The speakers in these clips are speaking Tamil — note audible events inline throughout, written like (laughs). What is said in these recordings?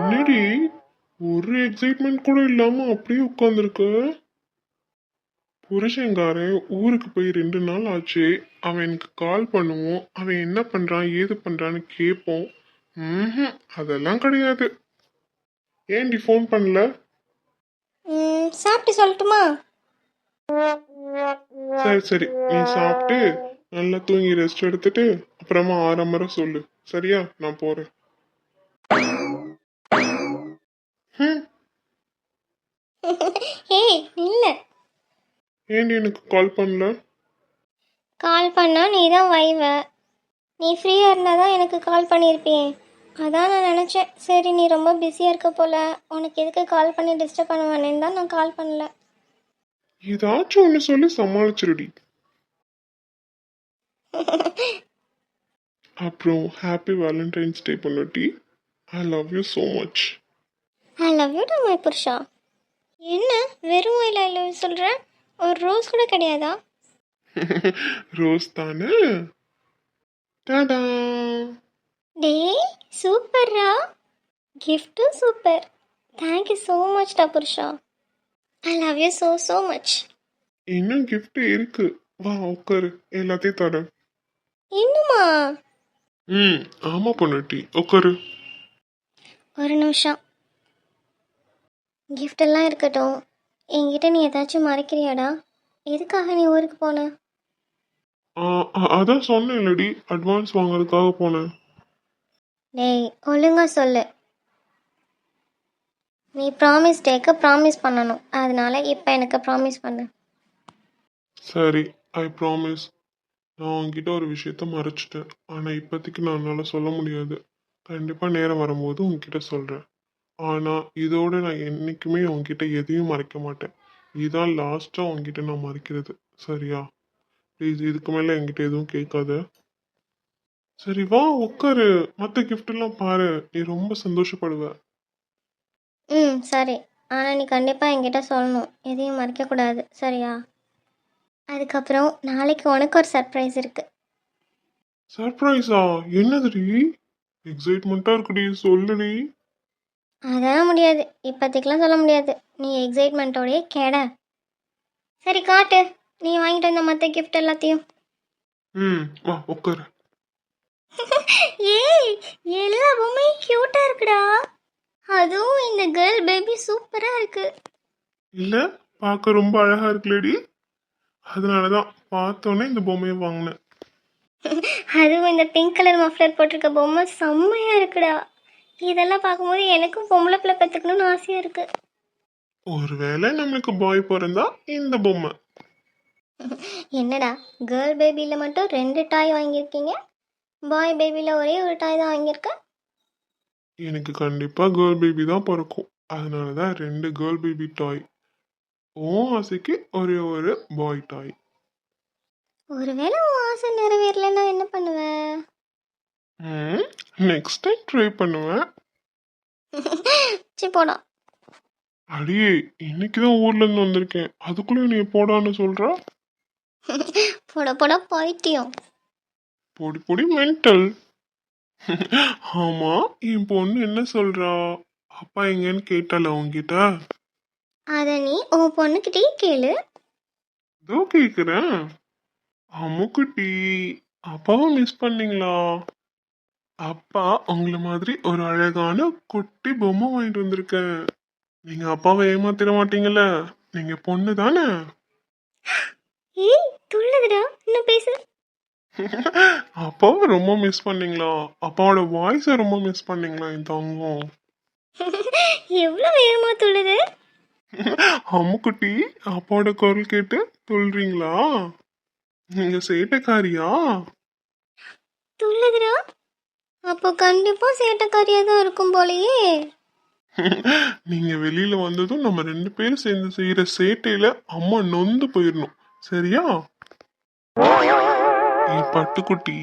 என்னடி? ஒரு எக்ஸைட்மெண்ட் கூட இல்லாம அப்படியே உட்காந்துருக்க புருஷங்காரன் ஊருக்கு போய் ரெண்டு நாள் ஆச்சு. அவன் எனக்கு கால் பண்ணுவோம் அவன் என்ன பண்றான் ஏது பண்றான்னு கேட்போம். அதெல்லாம் கிடையாது. ஏன்டி ஃபோன் பண்ணல? ம், சாப்பிட்டு சொல்லட்டுமா? சரி சரி. நீ சாப்பிட்டு நல்லா தூங்கி ரெஸ்ட் எடுத்துட்டு அப்புறமா முறை சொல்லு. சரியா? நான் போறேன். ஹம், ஏய் இல்லை ஏன்டி எனக்கு கால் பண்ணல? கால் பண்ணா நீ தான் வைவ. நீ ஃப்ரீயாக இருந்தால் தான் எனக்கு கால் பண்ணியிருப்பியே அதான் நான் நினச்சேன். சரி நீ ரொம்ப பிஸியாக இருக்க போல. உனக்கு எதுக்கு கால் பண்ணி டிஸ்டர்ப் பண்ணுவானேன்னு தான் நான் கால் பண்ணல. ஏதாச்சும் ஒன்று சொல்லி சமாளிச்சிருடி. (laughs) அப்புறம் happy valentine's day பொண்ணுட்டி I love you so much I love you my புருஷா. என்ன வெறும் ஐ லவ் யூ சொல்கிறேன் ஒரு ரோஸ் கூட கிடையாதா? (laughs) ரோஸ் தானே? Ta ta. டேய் சூப்பர்ரா. கிஃப்ட்டும் சூப்பர். தேங்க்யூ ஸோ மச்டா புருஷா I love you so so much இன்னும் gift இருக்கு. வா உட்காரு எல்லாத்தையும் தரேன் இன்னுமா? ம் ஆமா பொண்ணுட்டி உட்காரு ஒரு நிமிஷம். Gift எல்லாம் இருக்கட்டும். என்கிட்ட நீ ஏதாச்சும் மறைக்கிறியாடா? எதுக்காக நீ ஊருக்கு போன? அ- அதான் சொன்னேன் இல்லடி அட்வான்ஸ் வாங்குறதுக்காக போனேன். டேய் ஒழுங்காக சொல்லு. நீ ப்ராமிஸ் டேக்கு ப்ராமிஸ் பண்ணணும். அதனால இப்போ எனக்கு ப்ராமிஸ் பண்ணு. சரி ஐ ப்ராமிஸ் நான் உங்ககிட்ட ஒரு விஷயத்த மறைச்சிட்டேன். ஆனால் இப்போதைக்கு நான் என்னால் சொல்ல முடியாது. கண்டிப்பாக நேரம் வரும்போது உங்ககிட்ட சொல்கிறேன் ஆனால் இதோட நான் என்றைக்குமே உங்ககிட்ட எதையும் மறைக்க மாட்டேன். இதுதான் லாஸ்ட்டாக உங்ககிட்ட நான் மறைக்கிறது. சரியா? ப்ளீஸ் இதுக்கு மேலே என்கிட்ட எதுவும் கேட்காத. சரி வா உட்காரு மற்ற கிஃப்டெல்லாம் பாரு. நீ ரொம்ப சந்தோஷப்படுவ. ம் சரி. ஆனால் நீ கண்டிப்பாக என்கிட்ட சொல்லணும். எதையும் மறைக்கக்கூடாது சரியா? அதுக்கப்புறம் நாளைக்கு உனக்கு ஒரு சர்ப்ரைஸ் இருக்குது சர்ப்ரைஸா என்னதுடி? எக்ஸைட்மெண்ட்டாக இருக்குடி. சொல்லுடி. அதெல்லாம் முடியாது. இப்போதைக்கெலாம் சொல்ல முடியாது. நீ எக்ஸைட்மெண்ட்டோடயே கெட. சரி காட்டு. நீ வாங்கிட்டு வந்த மற்ற கிஃப்ட் எல்லாத்தையும். ம் வா உட்காரு (laughs) ஏய் எல்லா பொம்மையும் க்யூட்டாக இருக்குடா. அதுவும் இந்த கேர்ள் பேபி சூப்பராக இருக்கு. இல்ல பார்க்க ரொம்ப அழகா இருக்குல்லடி. அதனால தான் பார்த்தோன்னே இந்த பொம்மையை வாங்கினேன். (laughs) அதுவும் இந்த பிங்க் கலர் மஃப்ளர் போட்டிருக்க பொம்மை செம்மையாக இருக்குடா. இதெல்லாம் பார்க்கும்போது எனக்கும் பொம்பளை பிள்ளை பெற்றுக்கணும்னு ஆசையாக இருக்கு. ஒருவேளை நம்மளுக்கு பாய் பிறந்தா இந்த பொம்மை. (laughs) என்னடா கேர்ள் பேபியில் மட்டும் ரெண்டு டாய் வாங்கியிருக்கீங்க? பாய் பேபியில் ஒரே ஒரு டாய் தான் வாங்கியிருக்க? எனக்கு கண்டிப்பா கேர்ள் பேபி தான் பிறக்கும். அதனால தான் ரெண்டு கேர்ள் பேபி டாய். ஓ ஆசைக்கு ஒரே ஒரு பாய் டாய். ஒருவேளை உன் ஆசை நிறைவேறலைன்னா என்ன பண்ணுவ? ம் நெக்ஸ்ட் டைம் ட்ரை பண்ணுவேன் சி போடா. அடியே இன்னைக்கு தான் ஊர்ல இருந்து வந்திருக்கேன். அதுக்குள்ளே நீ போடான்னு சொல்ற? போட போட பைத்தியம் பொடி பொடி மென்டல் ஆமா என் பொண்ணு என்ன சொல்றா? அப்பா எங்கன்னு கேட்டால உன்கிட்ட? அதை நீ உன் பொண்ணுக்கிட்டே கேளு. இதோ கேக்குறேன். அம்முக்குட்டி அப்பாவை மிஸ் பண்ணீங்களா? அப்பா உங்களை மாதிரி ஒரு அழகான குட்டி பொம்மை வாங்கிட்டு வந்திருக்கேன். நீங்க அப்பாவை ஏமாத்திட மாட்டீங்கல்ல? நீங்க பொண்ணு தானே ஏய் துள்ளுதுடா இன்னும் பேசு. அப்பாவை ரொம்ப மிஸ் பண்ணீங்களா? அப்பாவோட வாய்ஸை ரொம்ப மிஸ் பண்ணீங்களா என் தங்கம்? எவ்வளோ வேகமா துள்ளுது? அம்முக்குட்டி அப்பாவோட குரல் கேட்டு சொல்றீங்களா நீங்க சேட்டைக்காரியா? துள்ளுதுடா. அப்போ கண்டிப்பா சேட்டைக்காரியா தான் இருக்கும் போலயே. நீங்க வெளியில வந்ததும் நம்ம ரெண்டு பேரும் சேர்ந்து செய்யற சேட்டையில அம்மா நொந்து போயிடணும் சரியா? என் பட்டுக்குட்டி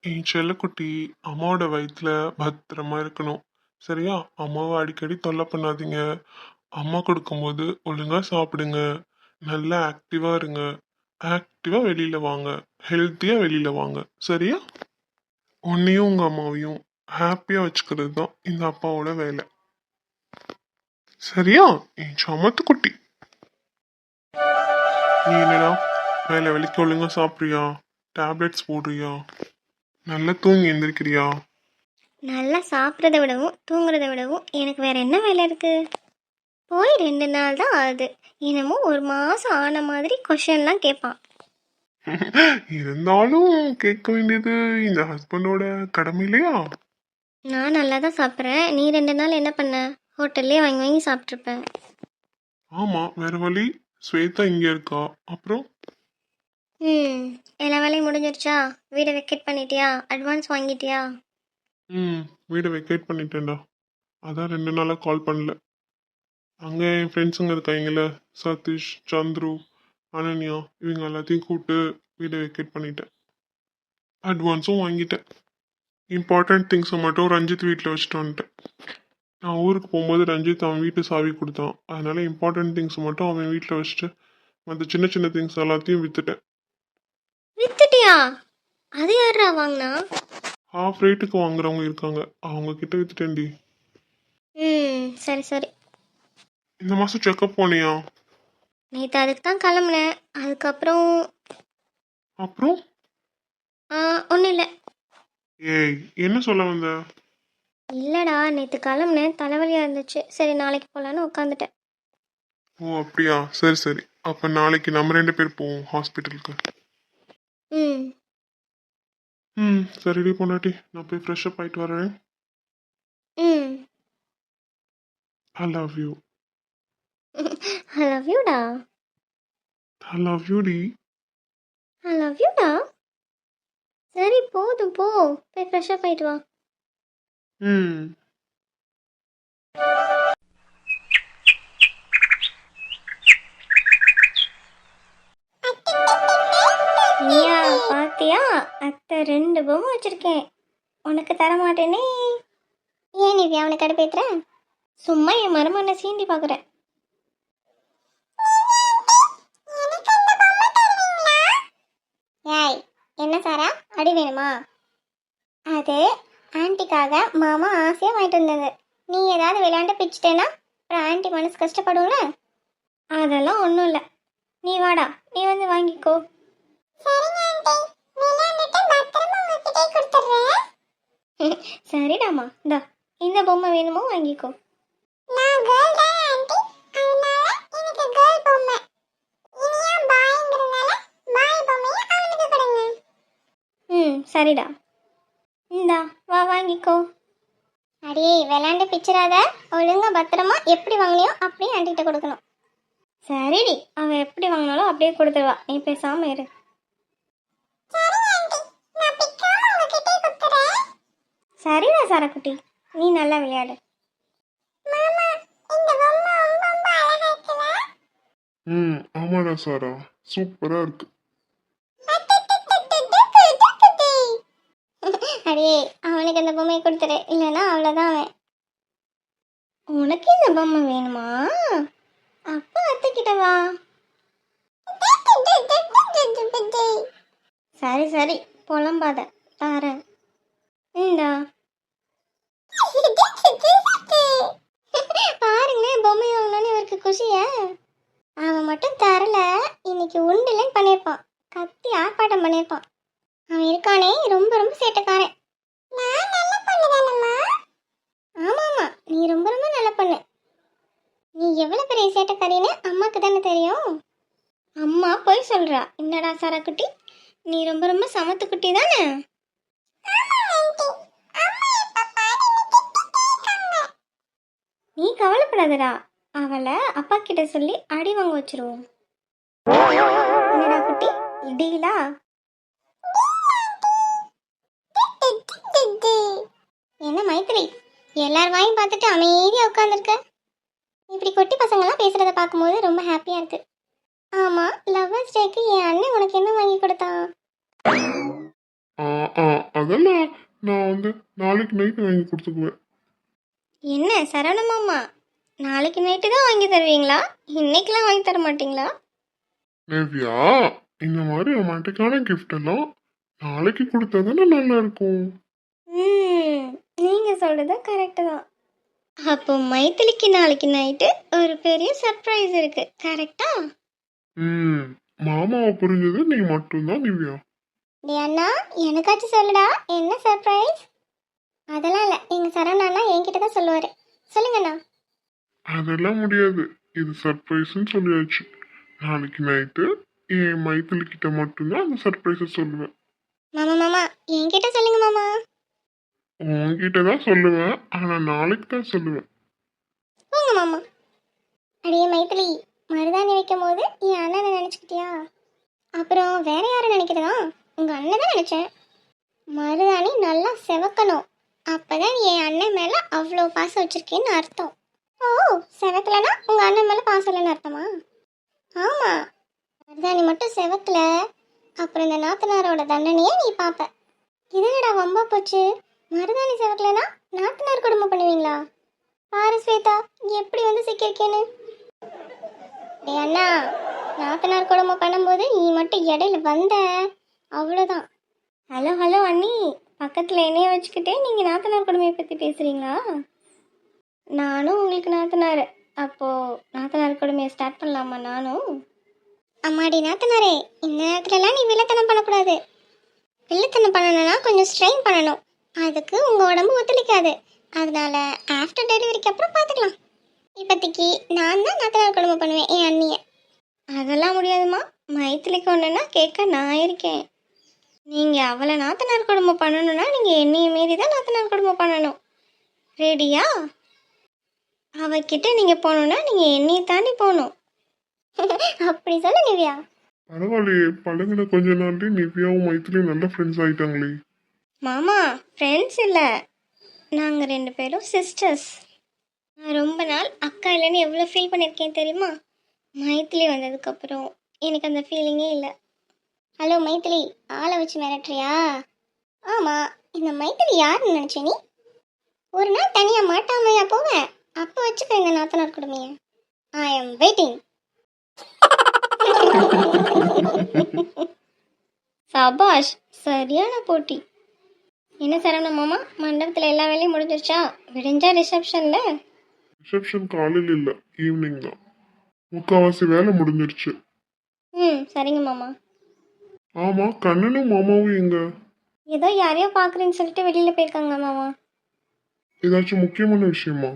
என் செல்லக்குட்டி அம்மாவோட வயிற்றுல பத்திரமா இருக்கணும். சரியா? அம்மாவை அடிக்கடி தொல்லை பண்ணாதீங்க. அம்மா கொடுக்கும்போது ஒழுங்கா சாப்பிடுங்க. நல்லா ஆக்டிவாக இருங்க. ஆக்டிவாக வெளியில வாங்க. ஹெல்த்தியாக வெளியில் வாங்க. சரியா? உன்னையும் உங்க அம்மாவையும் ஹாப்பியாக வச்சுக்கிறது தான் இந்த அப்பாவோட வேலை. சரியா? என் சமத்து குட்டி நீ என்னடா? வேலை வெளிக்கு ஒழுங்கா சாப்பிட்றியா? டேப்லெட்ஸ் போடுறியா? நல்லா தூங்கி எந்திரிக்கிறியா? நல்லா சாப்பிட்றத விடவும் தூங்குறத விடவும் எனக்கு வேற என்ன வேலை இருக்கு? போய் ரெண்டு நாள் தான் ஆகுது. என்னமோ ஒரு மாதம் ஆன மாதிரி கொஷன்லாம் கேட்பான். (laughs) இருந்தாலும் கேட்க வேண்டியது இந்த ஹஸ்பண்டோட கடமை இல்லையா நான் நல்லா தான் சாப்பிட்றேன். நீ ரெண்டு நாள் என்ன பண்ண? ஹோட்டல்லே வாங்கி வாங்கி சாப்பிட்ருப்பேன் ஆமா வேற வழி. ஸ்வேதா இங்க இருக்கா. அப்புறம்? ம் எல்லா வேலையும் முடிஞ்சிருச்சா? வீடை வெக்கேட் பண்ணிட்டியா? அட்வான்ஸ் வாங்கிட்டியா? ம் வீடை வெக்கேட் பண்ணிட்டேன்டா. அதான் ரெண்டு நாளாக கால் பண்ணல. அங்கே என் ஃப்ரெண்ட்ஸுங்க இருக்காங்கள சதீஷ் சந்துரு அனன்யா இவங்க எல்லாத்தையும் கூப்பிட்டு வீடை வெக்கேட் பண்ணிட்டேன். அட்வான்ஸும் வாங்கிட்டேன். இம்பார்ட்டண்ட் திங்ஸை மட்டும் ரஞ்சித் வீட்டில் வச்சுட்டு வந்துட்டேன். நான் ஊருக்கு போகும்போது ரஞ்சித் அவன் வீட்டு சாவி கொடுத்தான். அதனால் இம்பார்ட்டன்ட் திங்ஸ் மட்டும் அவன் வீட்டில் வச்சுட்டு மற்ற சின்ன சின்ன திங்ஸ் எல்லாத்தையும் விற்றுட்டேன் வித்துட்டியா அது யாரா வாங்கினா? ஹாஃப் ரேட்டுக்கு வாங்குறவங்க இருக்காங்க. அவங்க கிட்ட விற்றுட்டேன்டி ம் சரி சரி. இந்த மாதம் செக்கப் போனியா? நேற்று அதுக்கு தான் கிளம்புனேன். அதுக்கப்புறம் அப்புறம்? ஒன்றும் இல்லை. ஏய் என்ன சொல்ல வந்த? இல்லைடா நேற்று கிளம்புனேன். தலைவலியாக இருந்துச்சு. சரி நாளைக்கு போகலான்னு உட்காந்துட்டேன் ஓ அப்படியா? சரி சரி. அப்போ நாளைக்கு நம்ம ரெண்டு பேர் போவோம் ஹாஸ்பிட்டலுக்கு ம். ம் சரிடி பொண்டாட்டி. நான் போய் ஃப்ரெஷ்அப் ஆயிட்டு வரேன். ம். I love you I love யூடா I love you டி ஐ லவ் யூடா சரி போதும் போ. போய் ஃப்ரெஷ்ஷப் ஆயிட்டு வா. ம். பார்த்தியா அத்தை ரெண்டு பொம்மை வச்சுருக்கேன். உனக்கு தர மாட்டேனே ஏன் நிவ்யா அவனை கடுப்பேத்துற? சும்மா என் மருமனை சீண்டி பார்க்குறேன் ஏய் என்ன சாரா? அடி வேணுமா? அது ஆன்ட்டிக்காக மாமா ஆசையாக வாங்கிட்டு வந்தது. நீ ஏதாவது விளையாண்டு பிச்சிட்டேன்னா அப்புறம் ஆன்ட்டி மனசு கஷ்டப்படும்ல? அதெல்லாம் ஒன்றும் இல்லை. நீ வாடா நீ வந்து வாங்கிக்கோ. (laughs) சரிடாமா இந்தா இந்த பொம்மை வேணுமோ வாங்கிக்கோ. ம் சரிடா. இந்தா வா வாங்கிக்கோ. அடே விளாண்டு பிச்சிடாத ஒழுங்கா பத்திரமா எப்படி வாங்கினியோ அப்படியே ஆண்டிகிட்ட கொடுக்கணும். சரிடி அவன் எப்படி வாங்கினாலும் அப்படியே கொடுத்துருவா நீ பேசாம இரு. சரிடா சாரக்குட்டி. நீ நல்லா விளையாடு. ம் ஆமாடா சாரா. சூப்பராக இருக்கு. அடே (laughs) அவனுக்கு அந்த பொம்மையை கொடுத்துரு இல்லைன்னா அவ்வளோதான் அவன். உனக்கு இந்த பொம்மை வேணுமா? அப்பா அத்தைக்கிட்ட வா. சரி சரி. புலம்பாத. தாரேன் இந்தா. பாருங்களேன் பொம்மை வாங்கணும்னு இவருக்கு குஷியா? அவன் மட்டும் தரல. இன்னைக்கு உண்டுலன்னு பண்ணியிருப்பான் கத்தி ஆர்ப்பாட்டம் பண்ணியிருப்பான் அவன் இருக்கானே ரொம்ப ரொம்ப சேட்டக்காரன். நான் நல்ல ஆமாம் ஆமாம் நீ ரொம்ப ரொம்ப நல்ல பொண்ணு. நீ எவ்வளோ பெரிய சேட்டக்காரின்னு அம்மாவுக்கு தானே தெரியும். அம்மா போய் சொல்கிறா என்னடா சரக்குட்டி? நீ ரொம்ப ரொம்ப சமத்து குட்டி தானே நீ கவலைப்படாதடா. அவளை அப்பா கிட்ட சொல்லி அடி வாங்க வச்சிருவோம். என்னடா குட்டி? டீலா என்ன மைத்திரி? எல்லார் வாயும் பார்த்துட்டு அமைதியாக உட்காந்துருக்க இப்படி குட்டி பசங்களாம் பேசுகிறத பார்க்கும்போது ரொம்ப ஹாப்பியாக இருக்கு. ஆமாம் லவ்வர்ஸ் டேக்கு என் அண்ணன் உனக்கு என்ன வாங்கி கொடுத்தான்? ஆ அதெல்லாம் நான் வந்து நாளைக்கு நைட்டு வாங்கி கொடுத்துக்குவேன். என்ன சரவணமாமா நாளைக்கு நைட்டு தான் வாங்கி தருவீங்களா? இன்னைக்கெல்லாம் வாங்கி தர மாட்டீங்களா? நிவ்யா இந்த மாதிரி ரொமான்டிக்கான gift எல்லாம் நாளைக்கு கொடுத்தா தானே நல்லா இருக்கும். ம் நீங்கள் சொல்கிறது கரெக்டு தான். அப்போ மைத்திலிக்கு நாளைக்கு நைட்டு ஒரு பெரிய சர்ப்ரைஸ் இருக்கு கரெக்டா ம் மாமாவை புரிஞ்சது நீ மட்டும்தான் நிவ்யா அண்ணா எனக்காச்சும் சொல்லுடா என்ன சர்ப்ரைஸ் அதெல்லாம் இல்லை. எங்கள் சரவணா என்கிட்ட தான் சொல்லுவார். சொல்லுங்கண்ணா அதெல்லாம் முடியாது. இது சர்ப்ரைஸ்னு சொல்லியாச்சு. நாளைக்கு நைட்டு என் மைத்திலி கிட்ட மட்டும்தான் அந்த சர்ப்ரைஸை சொல்லுவேன். மாமா மாமா என்கிட்ட சொல்லுங்க மாமா. உன்கிட்ட தான் சொல்லுவேன். ஆனா நாளைக்கு தான் சொல்லுவேன். போங்க மாமா. அடியே மைத்திலி மருதாணி வைக்கும் போது என் அண்ணனை நினச்சிக்கிட்டியா? அப்புறம் வேற யாரை நினைக்கிறதா? உங்கள் அண்ணன் தான் நினச்சேன். மருதாணி நல்லா செவக்கணும். அப்பதான் என் அண்ணன் மேலே அவ்வளோ பாசம் வச்சுருக்கேன்னு அர்த்தம். ஓ செவத்துலனா உங்கள் அண்ணன் மேலே பாசம் இல்லைன்னு அர்த்தமா? ஆமாம் மருதாணி மட்டும் செவக்கல அப்புறம் இந்த நாத்தனாரோட தண்டனையை நீ பார்ப்ப இதனடா வம்பா போச்சு? மருதாணி செவத்துலனா நாத்தனார் குடும்பம் பண்ணுவீங்களா? பாரு ஸ்வேதா எப்படி வந்து சிக்கியிருக்கேன்னு? டேய் அண்ணா நாத்தனார் குடும்பம் பண்ணும்போது நீ மட்டும் இடையில வந்த. அவ்வளோதான் ஹலோ ஹலோ அண்ணி. பக்கத்தில் என்னைய வச்சுக்கிட்டே நீங்கள் நாத்தனார் கொடுமையை பற்றி பேசுகிறீங்களா நானும் உங்களுக்கு நாத்தனார். அப்போது நாத்தனார் கொடுமையை ஸ்டார்ட் பண்ணலாமா நானும்? அம்மாடி நாத்தனாரே இந்த நேரத்துலலாம் நீ வில்லத்தனம் பண்ணக்கூடாது. வில்லத்தனம் பண்ணணும்னா கொஞ்சம் ஸ்ட்ரெயின் பண்ணணும். அதுக்கு உங்கள் உடம்பு ஒத்துழைக்காது. அதனால ஆஃப்டர் டெலிவரிக்கு அப்புறம் பார்த்துக்கலாம் இப்போதைக்கு நான் தான் நாத்தனார் கொடுமை பண்ணுவேன் என் அண்ணியை. அதெல்லாம் முடியாதுமா மைத்திலிக்கு ஒன்றுனா கேட்க நான் இருக்கேன். நீங்கள் அவளை நாத்தனார் குடும்பம் பண்ணணும்னா நீங்கள் என்னைய மீறி தான் நாத்தனார் குடும்பம் பண்ணணும். ரெடியா? அவகிட்ட நீங்கள் போகணுன்னா நீங்கள் என்னையை தாண்டி போகணும். (laughs) அப்படி சொல்ல நிவ்யா. பரவாயில்லையே பழகின கொஞ்ச நாள்லயே நிவ்யாவும் மைத்திலியும் நல்ல ஃப்ரெண்ட்ஸ் ஆயிட்டாங்களே. மாமா ஃப்ரெண்ட்ஸ் இல்லை. நாங்கள் ரெண்டு பேரும் சிஸ்டர்ஸ் நான் ரொம்ப நாள் அக்கா இல்லைன்னு எவ்வளோ ஃபீல் பண்ணியிருக்கேன் தெரியுமா? மைத்திலி வந்ததுக்கப்புறம் எனக்கு அந்த ஃபீலிங்கே இல்லை. ஹலோ மைத்திலி ஆளை வச்சு மிரட்டுறியா? ஆமாம் இந்த மைத்திலி யாருன்னு நினச்ச நீ? ஒரு நாள் தனியாக மாட்டாமையா போவேன் அப்போ வச்சுக்க இந்த நாத்தனார் கொடுமைய. ஐ எம் வெயிட்டிங் சபாஷ் சரியான போட்டி. என்ன சரவண மாமா மண்டபத்தில் எல்லா வேலையும் முடிஞ்சிருச்சா? விடிஞ்சா ரிசப்ஷனில் ரிசப்ஷன் காலையில் இல்லை ஈவினிங் தான். முக்காவாசி வேலை முடிஞ்சிருச்சு. ம் சரிங்க மாமா. ஆமா கண்ணனும் மாமாவும் எங்க? ஏதோ யாரையோ பார்க்குறேன்னு சொல்லிட்டு வெளியில் போயிருக்காங்க மாமா. ஏதாச்சும் முக்கியமான விஷயமா?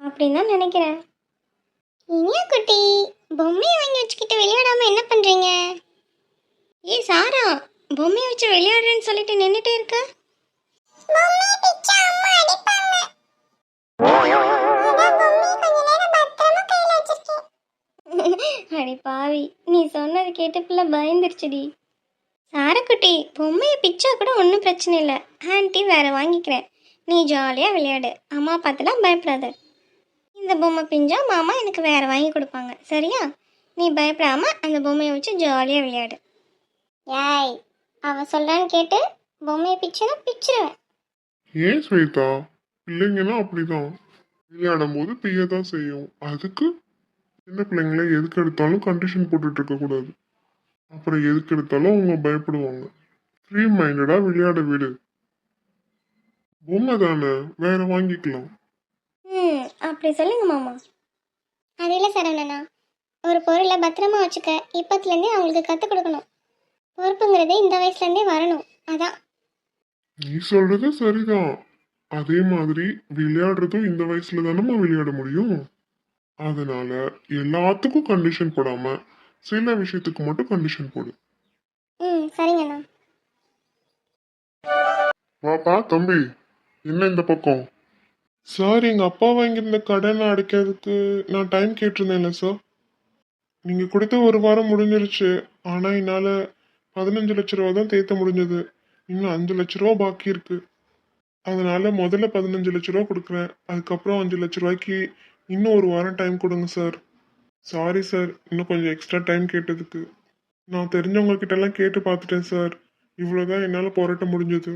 அப்படின்னு தான் நினைக்கிறேன். இனியா குட்டி பொம்மையை வாங்கி வச்சுக்கிட்டு விளையாடாம என்ன பண்ணுறீங்க ஏ சாரா பொம்மையை வச்சு விளையாடுறேன்னு சொல்லிட்டு நின்றுட்டே இருக்க? பாவி நீ சொன்னது கேட்டு பிள்ளை பயந்துருச்சுடி. சாரக்குட்டி பொம்மையை பிச்சா கூட ஒன்றும் பிரச்சனை இல்லை. ஆன்ட்டி வேற வாங்கிக்கிறேன். நீ ஜாலியாக விளையாடு. அம்மா பார்த்துலாம் பயப்படாத. இந்த பொம்மை பிஞ்சா மாமா எனக்கு வேற வாங்கி கொடுப்பாங்க. சரியா? நீ பயப்படாம அந்த பொம்மையை வச்சு ஜாலியாக விளையாடு. யாய் அவ சொல்றான்னு கேட்டு பொம்மையை பிச்சுனா பிச்சிருவேன். ஏன் ஸ்வேதா? பிள்ளைங்கன்னா அப்படிதான். விளையாடும் போது பிய்யதான் செய்யும். அதுக்கு சின்ன பிள்ளைங்கள எதுக்கு எடுத்தாலும் கண்டிஷன் போட்டுட்டு இருக்க கூடாது. அப்புறம் எதுக்கு எடுத்தாலும் அவங்க பயப்படுவாங்க. ஃப்ரீ மைண்டடா விளையாட விடு. பொம்மை தானே வேற வாங்கிக்கலாம். ம் அப்படி சொல்லுங்க மாமா. அது இல்லை சரவணனா ஒரு பொருளை பத்திரமா வச்சுக்க. இப்பத்துலேருந்தே அவங்களுக்கு கற்றுக் கொடுக்கணும். பொறுப்புங்கிறது இந்த வயசுலேருந்தே வரணும். அதான். நீ சொல்றது சரிதான். அதே மாதிரி விளையாடுறதும் இந்த வயசுல தானம்மா விளையாட முடியும்? அதனால எல்லாத்துக்கும் கண்டிஷன் போடாம சில விஷயத்துக்கு மட்டும் கண்டிஷன் போடு. ம் சரிங்கண்ணா வாப்பா தம்பி என்ன இந்த பக்கம்? சார் எங்க அப்பா வாங்கியிருந்த கடனை அடைக்கிறதுக்கு நான் டைம் கேட்டிருந்தேன்ல சார். நீங்க கொடுத்த ஒரு வாரம் முடிஞ்சிருச்சு. ஆனா என்னால பதினஞ்சு லட்ச ரூபா தான் தேத்த முடிஞ்சது. இன்னும் அஞ்சு லட்ச ரூபா பாக்கி இருக்கு. அதனால முதல்ல பதினஞ்சு லட்ச ரூபா கொடுக்குறேன். அதுக்கப்புறம் அஞ்சு லட்ச ரூபாய்க்கு இன்னும் ஒரு வாரம் டைம் கொடுங்க சார் சாரி சார் இன்னும் கொஞ்சம் எக்ஸ்ட்ரா டைம் கேட்டதுக்கு. நான் தெரிஞ்சவங்க கிட்டலாம் கேட்டு பார்த்துட்டேன் சார் இவ்வளோதான் என்னால் போராட்ட முடிஞ்சது.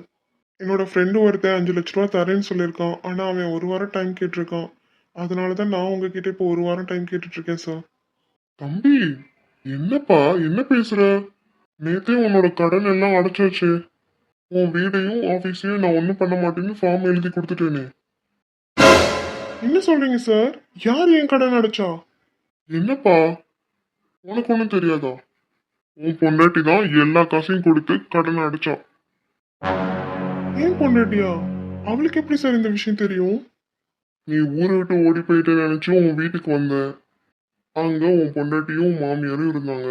என்னோட ஃப்ரெண்டு ஒருத்தன் அஞ்சு லட்ச ரூபா தரேன்னு சொல்லியிருக்கான். ஆனால் அவன் ஒரு வாரம் டைம் கேட்டிருக்கான். அதனால தான் நான் உங்ககிட்ட இப்போ ஒரு வாரம் டைம் கேட்டுட்டு இருக்கேன் சார் தம்பி என்னப்பா? என்ன பேசுற? நேத்தே உன்னோட கடன் எல்லாம் அடைச்சாச்சு. உன் வீடையும் ஆஃபீஸையும் நான் ஒன்றும் பண்ண மாட்டேன்னு ஃபார்ம் எழுதி கொடுத்துட்டேனே. என்ன சொல்றீங்க சார் யார் என் கடன் அடைச்சா? என்னப்பா? உனக்கு ஒன்றும் தெரியாதா? உன் பொண்டாட்டி தான் எல்லா காசையும் கொடுத்து கடன் அடைச்சா. ஏன் பொண்டாட்டியா? அவளுக்கு எப்படி சார் இந்த விஷயம் தெரியும்? நீ ஊரை விட்டு ஓடி போயிட்டு நினைச்சு உன் வீட்டுக்கு வந்த. அங்க உன் பொண்டாட்டியும் மாமியாரும் இருந்தாங்க.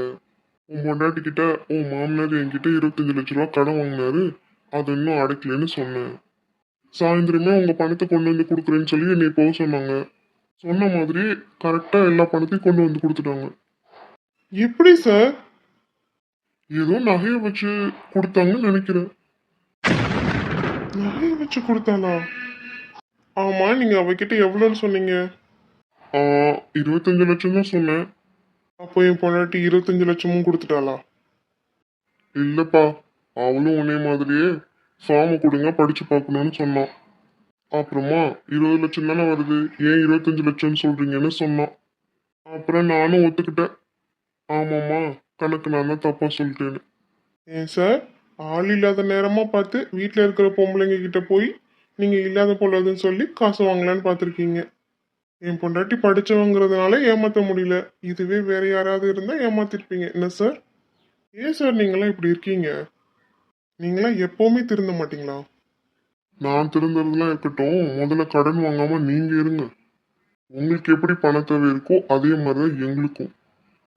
உன் பொண்டாட்டி கிட்ட உன் மாமனார் என்கிட்ட இருபத்தஞ்சு லட்ச ரூபா கடன் வாங்கினாரு. அது இன்னும் அடைக்கலன்னு சொன்னேன். சாயந்தரமே உங்க பணத்தை கொண்டு வந்து கொடுக்குறேன்னு சொல்லி என்னை போக சொன்னாங்க. சொன்ன மாதிரி கரெக்டா எல்லா பணத்தையும் கொண்டு வந்து கொடுத்துட்டாங்க. எப்படி சார்? ஏதோ நகையை வச்சு கொடுத்தாங்கன்னு நினைக்கிறேன். நகையை வச்சு கொடுத்தாளா ஆமா நீங்க அவகிட்ட எவ்வளோன்னு சொன்னீங்க? இருபத்தஞ்சு லட்சம் தான் சொன்னேன். அப்போ என் பொண்டாட்டி இருபத்தஞ்சு லட்சமும் கொடுத்துட்டாளா? இல்லப்பா அவளும் உன்னே மாதிரியே ஃபார்மை கொடுங்க படிச்சு பார்க்கணும்னு சொன்னான். அப்புறமா இருபது லட்சம் தானே வருது? ஏன் இருபத்தஞ்சு லட்சம்னு சொல்றீங்கன்னு சொன்னான். அப்புறம் நானும் ஒத்துக்கிட்டேன். ஆமாம்மா கணக்கு நான் தான் தப்பாக சொல்லிட்டேன்னு. ஏன் சார் ஆள் இல்லாத நேரமாக பார்த்து வீட்டில் இருக்கிற பொம்பளைங்க கிட்ட போய் நீங்கள் இல்லாத பொல்லாதுன்னு சொல்லி காசு வாங்கலான்னு பார்த்துருக்கீங்க. என் பொண்டாட்டி படித்தவங்கிறதுனால ஏமாற்ற முடியல. இதுவே வேற யாராவது இருந்தால் ஏமாத்திருப்பீங்க. என்ன சார் ஏன் சார் நீங்களாம் இப்படி இருக்கீங்க? நீங்களாம் எப்பவுமே திருந்த மாட்டீங்களா? நான் திருந்துறதுலாம் இருக்கட்டும். முதல்ல கடன் வாங்காம நீங்க இருங்க. உங்களுக்கு எப்படி பண தேவை இருக்கோ அதே மாதிரி தான் எங்களுக்கும்.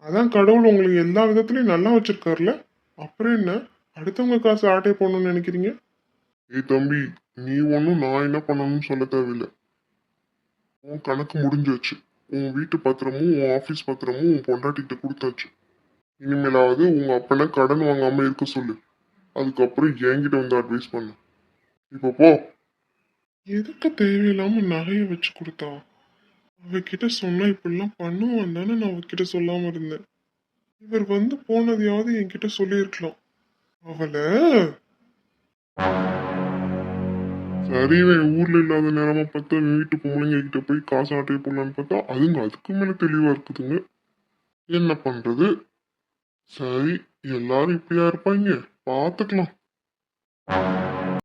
அதான் கடவுள் உங்களுக்கு எல்லா விதத்துலயும் நல்லா வச்சிருக்காருல அப்புறம் என்ன? அடுத்தவங்க காசு ஆட்டை போடணும்னு நினைக்கிறீங்க? ஏய் தம்பி நீ ஒன்றும் நான் என்ன பண்ணணும்னு சொல்ல தேவையில்லை. உன் கணக்கு முடிஞ்சாச்சு. உன் வீட்டு பத்திரமும் உன் ஆஃபீஸ் பத்திரமும் உன் பொண்டாட்டிகிட்ட கொடுத்தாச்சு. இனிமேலாவது உங்க அப்பனை கடன் வாங்காம இருக்க சொல்லு. அதுக்கப்புறம் என்கிட்ட வந்து அட்வைஸ் பண்ணு. இப்போ போ. எதுக்கு தேவையில்லாம நகையை வச்சு கொடுத்தா? அவகிட்ட சொன்னா இப்படிலாம் பண்ணுவான் தானே நான் அவகிட்ட சொல்லாம இருந்தேன். இவர் வந்து போனதையாவது என்கிட்ட சொல்லியிருக்கலாம். அவளை? சரி இவன் ஊர்ல இல்லாத நேரமா பார்த்தா வீட்டு பொம்பளைங்க கிட்ட போய் காசு ஆட்டை போடலான்னு பார்த்தா அதுங்க அதுக்கு மேல தெளிவா இருக்குதுங்க. என்ன பண்றது? சரி எல்லாரும் இப்படியா இருப்பாங்க? பாத்துக்கலாம்